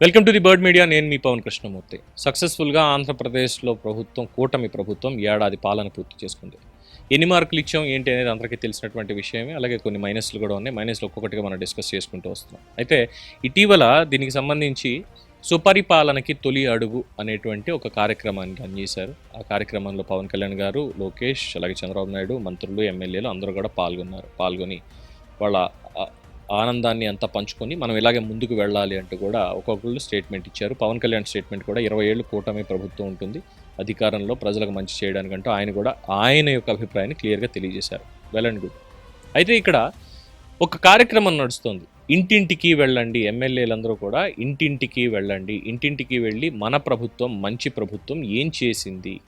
Welcome to the bird media. నేను మీ పవన్ కృష్ణమూర్తి. సక్సెస్ఫుల్గా ఆంధ్రప్రదేశ్లో ప్రభుత్వం కూటమి ప్రభుత్వం ఏడాది పాలన పూర్తి చేసుకుంది. ఎన్ని మార్కులు ఇచ్చాం ఏంటి అనేది అందరికీ తెలిసినటువంటి విషయమే. అలాగే కొన్ని మైనస్లు కూడా ఉన్నాయి. మైనస్లు ఒక్కొక్కటిగా మనం డిస్కస్ చేసుకుంటూ వస్తున్నాం. అయితే ఇటీవల దీనికి సంబంధించి సుపరిపాలనకి తొలి అడుగు అనేటువంటి ఒక కార్యక్రమాన్ని అందజేశారు ఆ కార్యక్రమంలో పవన్ కళ్యాణ్ గారు లోకేష్ అలాగే చంద్రబాబు నాయుడు మంత్రులు ఎమ్మెల్యేలు అందరూ కూడా పాల్గొన్నారు పాల్గొని వాళ్ళ ఆనందాన్ని అంతా పంచుకొని మనం ఇలాగే ముందుకు వెళ్ళాలి అంటూ కూడా ఒక్కొక్కళ్ళు స్టేట్మెంట్ ఇచ్చారు. పవన్ కళ్యాణ్ స్టేట్మెంట్ కూడా ఇరవై ఏళ్ళు కూటమి ప్రభుత్వం ఉంటుంది. అధికారంలో ప్రజలకు మంచి చేయడానికంటూ ఆయన కూడా ఆయన యొక్క అభిప్రాయాన్ని క్లియర్గా తెలియజేశారు. వెల్ అండ్ గుడ్ అయితే ఇక్కడ ఒక కార్యక్రమం నడుస్తుంది. ఇంటింటికి వెళ్ళండి. ఎమ్మెల్యేలందరూ కూడా ఇంటింటికి వెళ్ళండి. ఇంటింటికి వెళ్ళి మన ప్రభుత్వం మంచి ప్రభుత్వం ఏం చేసింది?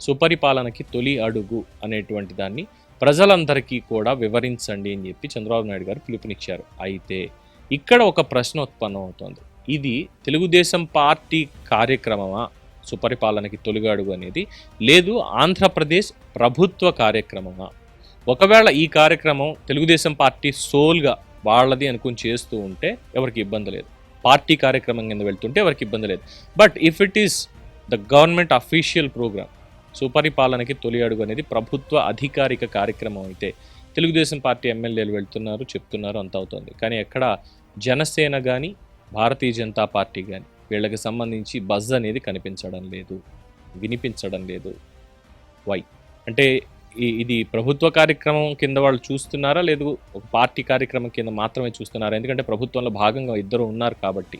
సుపరిపాలనకి తొలి అడుగు అనేటువంటి దాన్ని ప్రజలందరికీ కూడా వివరించండి అని చెప్పి చంద్రబాబు నాయుడు గారు పిలుపునిచ్చారు. అయితే ఇక్కడ ఒక ప్రశ్న ఉత్పన్నం అవుతోంది ఇది తెలుగుదేశం పార్టీ కార్యక్రమమా? సుపరిపాలనకి తొలిగాడుగు అనేది. లేదు ఆంధ్రప్రదేశ్ ప్రభుత్వ కార్యక్రమమా? ఒకవేళ ఈ కార్యక్రమం తెలుగుదేశం పార్టీ సోల్గా వాళ్ళది అనుకుని చేస్తూ ఉంటే ఎవరికి ఇబ్బంది లేదు. పార్టీ కార్యక్రమం కింద వెళ్తుంటే ఎవరికి ఇబ్బంది లేదు. But if it is the government official program సుపరిపాలనకి తొలి అడుగు అనేది ప్రభుత్వ అధికారిక కార్యక్రమం అయితే. తెలుగుదేశం పార్టీ ఎమ్మెల్యేలు వెళ్తున్నారు చెప్తున్నారు అంత అవుతుంది. కానీ ఎక్కడ జనసేన కానీ భారతీయ జనతా పార్టీ కానీ వీళ్ళకి సంబంధించి బజ్ అనేది కనిపించడం లేదు వినిపించడం లేదు. వై అంటే ఇది ప్రభుత్వ కార్యక్రమం కింద వాళ్ళు చూస్తున్నారా? లేదు ఒక పార్టీ కార్యక్రమం కింద మాత్రమే చూస్తున్నారా? ఎందుకంటే ప్రభుత్వంలో భాగంగా ఇద్దరు ఉన్నారు కాబట్టి.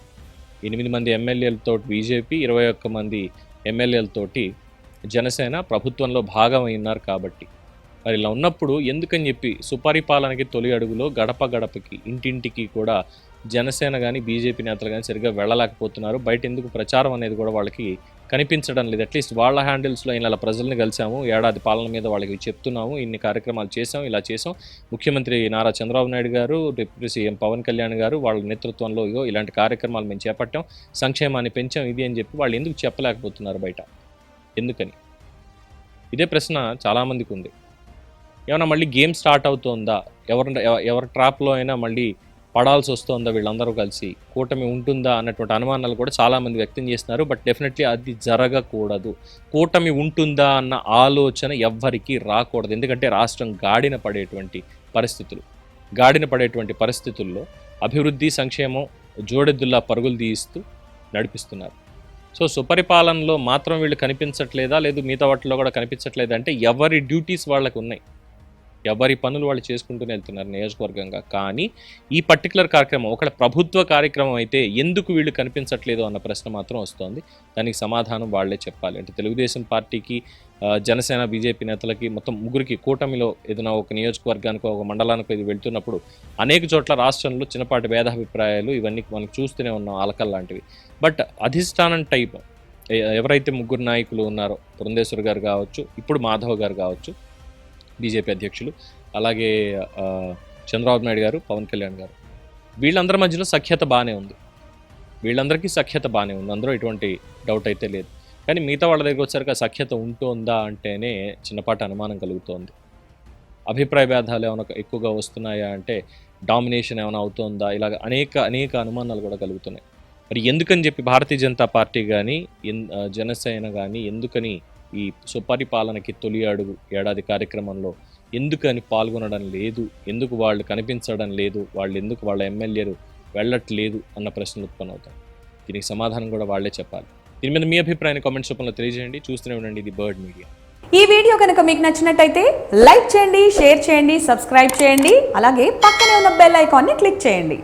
ఎనిమిది మంది ఎమ్మెల్యేలతో బీజేపీ ఇరవై ఒక్క మంది ఎమ్మెల్యేలతోటి జనసేన ప్రభుత్వంలో భాగమై ఉన్నారు కాబట్టి. మరి ఇలా ఉన్నప్పుడు ఎందుకని చెప్పి సుపరిపాలనకి తొలి అడుగులో గడప గడపకి ఇంటింటికి కూడా జనసేన కానీ బీజేపీ నేతలు కానీ సరిగ్గా వెళ్ళలేకపోతున్నారు. బయట ఎందుకు ప్రచారం అనేది కూడా వాళ్ళకి కనిపించడం లేదు. అట్లీస్ట్ వాళ్ళ హ్యాండిల్స్లో ఇలా ప్రజల్ని కలిసాము ఏడాది పాలన మీద వాళ్ళకి చెప్తున్నాము ఇన్ని కార్యక్రమాలు చేసాం ఇలా చేసాం. ముఖ్యమంత్రి నారా చంద్రబాబు నాయుడు గారు డిప్యూటీ సీఎం పవన్ కళ్యాణ్ గారు వాళ్ళ నేతృత్వంలో ఇగో ఇలాంటి కార్యక్రమాలు మేము చేపట్టాం సంక్షేమాన్ని పెంచాం ఇది అని చెప్పి వాళ్ళు ఎందుకు చెప్పలేకపోతున్నారు బయట? ఎందుకని? ఇదే ప్రశ్న చాలామందికి ఉంది ఏమైనా మళ్ళీ గేమ్ స్టార్ట్ అవుతుందా? ఎవరి ఎవ- ఎవరి ట్రాప్లో అయినా మళ్ళీ పడాల్సి వస్తుందా వీళ్ళందరూ కలిసి? కూటమి ఉంటుందా అన్నటువంటి అనుమానాలు కూడా చాలామంది వ్యక్తం చేస్తున్నారు. బట్ డెఫినెట్లీ అది జరగకూడదు. కూటమి ఉంటుందా అన్న ఆలోచన ఎవ్వరికీ రాకూడదు. ఎందుకంటే రాష్ట్రం గాడిన పడేటువంటి పరిస్థితులు. గాడిన పడేటువంటి పరిస్థితుల్లో అభివృద్ధి సంక్షేమం జోడెద్దుల్లా పరుగులు తీయిస్తూ నడిపిస్తున్నారు. సో సుపరిపాలనలో మాత్రం వీళ్ళు కనిపించట్లేదా? లేదు మిగతా వాటిలో కూడా కనిపించట్లేదా? అంటే ఎవరి డ్యూటీస్ వాళ్ళకు ఉన్నాయి. ఎవరి పనులు వాళ్ళు చేసుకుంటూనే వెళ్తున్నారు నియోజకవర్గంగా. కానీ ఈ పర్టికులర్ కార్యక్రమం ఒకవేళ ప్రభుత్వ కార్యక్రమం అయితే ఎందుకు వీళ్ళు కనిపించట్లేదు అన్న ప్రశ్న మాత్రం వస్తోంది. దానికి సమాధానం వాళ్ళే చెప్పాలి. అంటే తెలుగుదేశం పార్టీకి జనసేన బీజేపీ నేతలకి మొత్తం ముగ్గురికి కూటమిలో ఏదైనా ఒక నియోజకవర్గానికి ఒక మండలానికి ఇది వెళ్తున్నప్పుడు అనేక చోట్ల రాష్ట్రంలో చిన్నపాటి భేదాభిప్రాయాలు ఇవన్నీ మనం చూస్తూనే ఉన్నాం అలకల్ లాంటివి. బట్ అధిష్టానం టైప్ ఎవరైతే ముగ్గురు నాయకులు ఉన్నారో పురంధేశ్వర్ గారు కావచ్చు ఇప్పుడు మాధవ్ గారు కావచ్చు బీజేపీ అధ్యక్షులు అలాగే చంద్రబాబు నాయుడు గారు పవన్ కళ్యాణ్ గారు. వీళ్ళందరి మధ్యలో సఖ్యత బాగానే ఉంది. వీళ్ళందరికీ సఖ్యత బాగానే ఉంది. అందరూ ఎటువంటి డౌట్ అయితే లేదు. కానీ మిగతా వాళ్ళ దగ్గర వచ్చేసరికి సఖ్యత ఉంటుందా అంటేనే చిన్నపాటి అనుమానం కలుగుతోంది. అభిప్రాయ భేదాలు ఏమైనా ఎక్కువగా వస్తున్నాయా అంటే డామినేషన్ ఏమైనా అవుతుందా? ఇలాగ అనేక అనేక అనుమానాలు కూడా కలుగుతున్నాయి. మరి ఎందుకని చెప్పి భారతీయ జనతా పార్టీ కానీ జనసేన కానీ ఎందుకని ఈ సుపరిపాలనకి తొలి అడుగు ఏడాది కార్యక్రమంలో ఎందుకని పాల్గొనడం లేదు? ఎందుకు వాళ్ళు కనిపించడం లేదు? వాళ్ళు ఎందుకు వాళ్ళ ఎమ్మెల్యేలు వెళ్ళట్లేదు? అన్న ప్రశ్నలు ఉత్పన్నవుతాయి దీనికి సమాధానం కూడా వాళ్ళే చెప్పాలి. దీని మీద మీ అభిప్రాయాన్ని కామెంట్స్ రూపంలో తెలియజేయండి. చూస్తూనే ఉండండి ఇది బర్డ్ మీడియా. ఈ వీడియో కనుక మీకు నచ్చినట్టయితే లైక్ చేయండి షేర్ చేయండి సబ్స్క్రైబ్ చేయండి అలాగే పక్కనే ఉన్న బెల్ ఐకాన్ని క్లిక్ చేయండి.